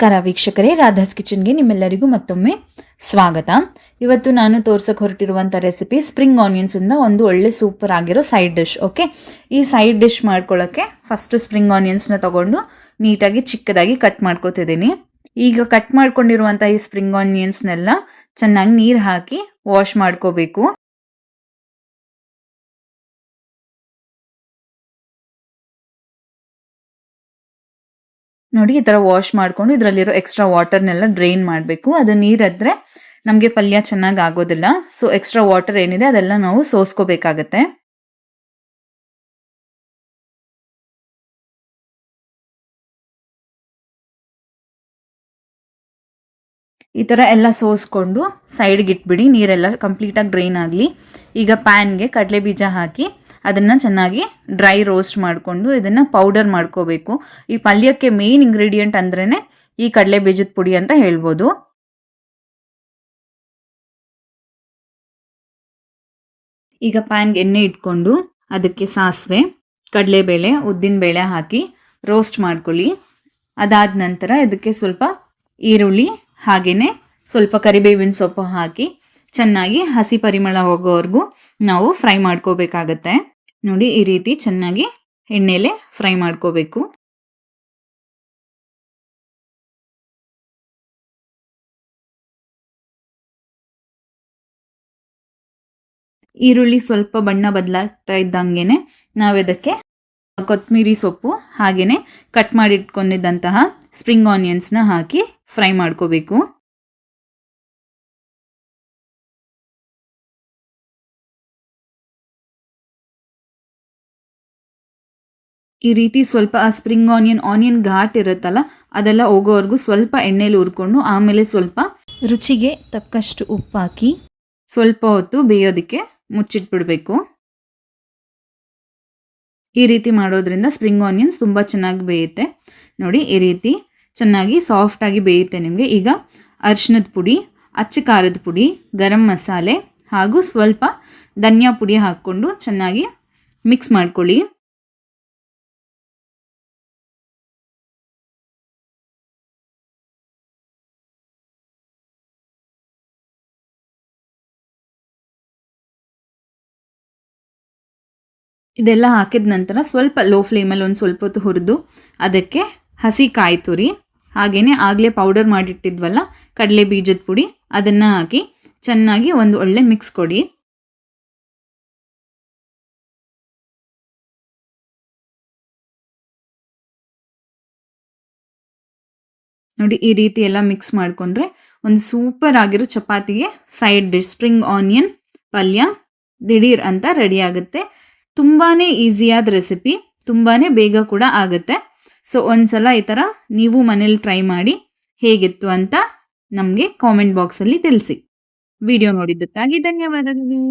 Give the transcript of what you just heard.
ನಮಸ್ಕಾರ ವೀಕ್ಷಕರೇ, ರಾಧಾಸ್ ಕಿಚನ್ಗೆ ನಿಮ್ಮೆಲ್ಲರಿಗೂ ಮತ್ತೊಮ್ಮೆ ಸ್ವಾಗತ. ಇವತ್ತು ನಾನು ತೋರ್ಸಕ್ಕೆ ಹೊರಟಿರುವಂಥ ರೆಸಿಪಿ ಸ್ಪ್ರಿಂಗ್ ಆನಿಯನ್ಸಿಂದ ಒಂದು ಒಳ್ಳೆ ಸೂಪರ್ ಆಗಿರೋ ಸೈಡ್ ಡಿಶ್ ಓಕೆ ಈ ಸೈಡ್ ಡಿಶ್ ಮಾಡ್ಕೊಳ್ಳೋಕ್ಕೆ ಫಸ್ಟು ಸ್ಪ್ರಿಂಗ್ ಆನಿಯನ್ಸ್ನ ತಗೊಂಡು ನೀಟಾಗಿ ಚಿಕ್ಕದಾಗಿ ಕಟ್ ಮಾಡ್ಕೋತಿದ್ದೀನಿ. ಈಗ ಕಟ್ ಮಾಡ್ಕೊಂಡಿರುವಂಥ ಈ ಸ್ಪ್ರಿಂಗ್ ಆನಿಯನ್ಸ್ನೆಲ್ಲ ಚೆನ್ನಾಗಿ ನೀರು ಹಾಕಿ ವಾಶ್ ಮಾಡ್ಕೋಬೇಕು. ನೋಡಿ, ಈ ಥರ ವಾಶ್ ಮಾಡಿಕೊಂಡು ಇದರಲ್ಲಿರೋ ಎಕ್ಸ್ಟ್ರಾ ವಾಟರ್ನೆಲ್ಲ ಡ್ರೈನ್ ಮಾಡಬೇಕು. ಅದು ನೀರಿದ್ರೆ ನಮಗೆ ಪಲ್ಯ ಚೆನ್ನಾಗಿ ಆಗೋದಿಲ್ಲ. ಸೊ ಎಕ್ಸ್ಟ್ರಾ ವಾಟರ್ ಏನಿದೆ ಅದೆಲ್ಲ ನಾವು ಸೋಸ್ಕೋಬೇಕಾಗತ್ತೆ. ಈ ಥರ ಎಲ್ಲ ಸೋಸ್ಕೊಂಡು ಸೈಡ್ಗೆ ಇಟ್ಬಿಡಿ. ನೀರೆಲ್ಲ ಕಂಪ್ಲೀಟಾಗಿ ಡ್ರೈನ್ ಆಗಲಿ. ಈಗ ಪ್ಯಾನ್ಗೆ ಕಡಲೆ ಬೀಜ ಹಾಕಿ ಅದನ್ನು ಚೆನ್ನಾಗಿ ಡ್ರೈ ರೋಸ್ಟ್ ಮಾಡಿಕೊಂಡು ಇದನ್ನು ಪೌಡರ್ ಮಾಡ್ಕೋಬೇಕು. ಈ ಪಲ್ಯಕ್ಕೆ ಮೇನ್ ಇಂಗ್ರೀಡಿಯೆಂಟ್ ಅಂದ್ರೇ ಈ ಕಡಲೆ ಬೀಜದ ಪುಡಿ ಅಂತ ಹೇಳ್ಬೋದು. ಈಗ ಪ್ಯಾನ್ಗೆ ಎಣ್ಣೆ ಇಟ್ಕೊಂಡು ಅದಕ್ಕೆ ಸಾಸಿವೆ, ಕಡಲೆಬೇಳೆ, ಉದ್ದಿನಬೇಳೆ ಹಾಕಿ ರೋಸ್ಟ್ ಮಾಡ್ಕೊಳ್ಳಿ. ಅದಾದ ನಂತರ ಇದಕ್ಕೆ ಸ್ವಲ್ಪ ಈರುಳ್ಳಿ ಹಾಗೆಯೇ ಸ್ವಲ್ಪ ಕರಿಬೇವಿನ ಸೊಪ್ಪು ಹಾಕಿ ಚೆನ್ನಾಗಿ ಹಸಿ ಪರಿಮಳ ಹೋಗೋವರೆಗೂ ನಾವು ಫ್ರೈ ಮಾಡ್ಕೋಬೇಕಾಗತ್ತೆ. ನೋಡಿ, ಈ ರೀತಿ ಚೆನ್ನಾಗಿ ಎಣ್ಣೆಲೆ ಫ್ರೈ ಮಾಡ್ಕೋಬೇಕು. ಈರುಳ್ಳಿ ಸ್ವಲ್ಪ ಬಣ್ಣ ಬದಲಾಗ್ತಾ ಇದ್ದಂಗೆನೆ ನಾವು ಇದಕ್ಕೆ ಕೊತ್ತಂಬರಿ ಸೊಪ್ಪು ಹಾಗೆಯೇ ಕಟ್ ಮಾಡಿಟ್ಕೊಂಡಿದ್ದಂತಹ ಸ್ಪ್ರಿಂಗ್ ಆನಿಯನ್ಸ್ನ ಹಾಕಿ ಫ್ರೈ ಮಾಡ್ಕೋಬೇಕು. ಈ ರೀತಿ ಸ್ವಲ್ಪ ಆ ಸ್ಪ್ರಿಂಗ್ ಆನಿಯನ್ ಆನಿಯನ್ ಘಾಟ್ ಇರುತ್ತಲ್ಲ, ಅದೆಲ್ಲ ಹೋಗೋವರೆಗೂ ಸ್ವಲ್ಪ ಎಣ್ಣೆಲಿ ಹುರ್ಕೊಂಡು ಆಮೇಲೆ ಸ್ವಲ್ಪ ರುಚಿಗೆ ತಕ್ಕಷ್ಟು ಉಪ್ಪು ಹಾಕಿ ಸ್ವಲ್ಪ ಹೊತ್ತು ಬೇಯೋದಕ್ಕೆ ಮುಚ್ಚಿಟ್ಬಿಡ್ಬೇಕು. ಈ ರೀತಿ ಮಾಡೋದ್ರಿಂದ ಸ್ಪ್ರಿಂಗ್ ಆನಿಯನ್ಸ್ ತುಂಬ ಚೆನ್ನಾಗಿ ಬೇಯುತ್ತೆ. ನೋಡಿ, ಈ ರೀತಿ ಚೆನ್ನಾಗಿ ಸಾಫ್ಟಾಗಿ ಬೇಯುತ್ತೆ ನಿಮಗೆ. ಈಗ ಅರಿಶಿನದ ಪುಡಿ, ಅಚ್ಚ ಖಾರದ ಪುಡಿ, ಗರಂ ಮಸಾಲೆ ಹಾಗೂ ಸ್ವಲ್ಪ ಧನಿಯಾ ಪುಡಿ ಹಾಕ್ಕೊಂಡು ಚೆನ್ನಾಗಿ ಮಿಕ್ಸ್ ಮಾಡ್ಕೊಳ್ಳಿ. ಇದೆಲ್ಲ ಹಾಕಿದ ನಂತರ ಸ್ವಲ್ಪ ಲೋ ಫ್ಲೇಮಲ್ಲಿ ಒಂದು ಸ್ವಲ್ಪ ಹೊತ್ತು ಹುರಿದು ಅದಕ್ಕೆ ಹಸಿ ಕಾಯಿ ತುರಿ ಹಾಗೆಯೇ ಆಗಲೇ ಪೌಡರ್ ಮಾಡಿಟ್ಟಿದ್ವಲ್ಲ, ಕಡಲೆ ಬೀಜದ ಪುಡಿ, ಅದನ್ನು ಹಾಕಿ ಚೆನ್ನಾಗಿ ಒಂದು ಒಳ್ಳೆ ಮಿಕ್ಸ್ ಕೊಡಿ. ನೋಡಿ, ಈ ರೀತಿ ಎಲ್ಲ ಮಿಕ್ಸ್ ಮಾಡಿಕೊಂಡ್ರೆ ಒಂದು ಸೂಪರ್ ಆಗಿರೋ ಚಪಾತಿಗೆ ಸೈಡ್ ಡಿಶ್ ಸ್ಪ್ರಿಂಗ್ ಆನಿಯನ್ ಪಲ್ಯ, ದಿಢೀರ್ ಅಂತ ರೆಡಿ ಆಗುತ್ತೆ. ತುಂಬಾ ಈಸಿಯಾದ ರೆಸಿಪಿ ತುಂಬಾ ಬೇಗ ಕೂಡ ಆಗುತ್ತೆ. ಸೊ ಒಂದ್ಸಲ ಈ ಥರ ನೀವು ಮನೇಲಿ ಟ್ರೈ ಮಾಡಿ ಹೇಗಿತ್ತು ಅಂತ ನಮಗೆ ಕಾಮೆಂಟ್ ಬಾಕ್ಸಲ್ಲಿ ತಿಳಿಸಿ. ವಿಡಿಯೋ ನೋಡಿದ್ದಕ್ಕಾಗಿ ಧನ್ಯವಾದಗಳು.